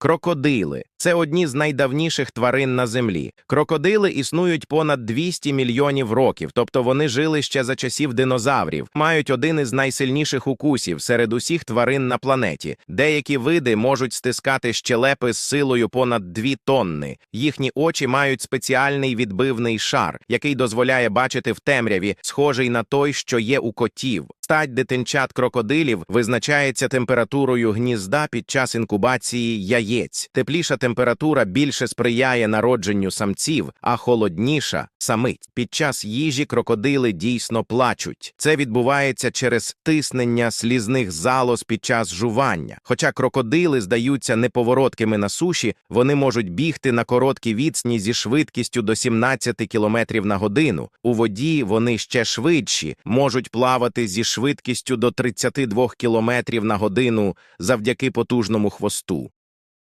Крокодили це одні з найдавніших тварин на землі. Крокодили існують понад 200 мільйонів років, тобто вони жили ще за часів динозаврів, мають один із найсильніших укусів серед усіх тварин на планеті. Деякі види можуть стискати щелепи з силою понад 2 тонни. Їхні очі мають спеціальний відбивний шар, який дозволяє бачити в темряві, схожий на той, що є у котів. Стать дитинчат крокодилів визначається температурою гнізда під час інкубації яєць. Тепліша температура більше сприяє народженню самців, а холодніша самиць. Під час їжі крокодили дійсно плачуть. Це відбувається через тиснення слізних залоз під час жування. Хоча крокодили здаються неповороткими на суші, вони можуть бігти на короткі відстані зі швидкістю до 17 км на годину. У воді вони ще швидші, можуть плавати зі швидкістю до 32 км на годину завдяки потужному хвосту.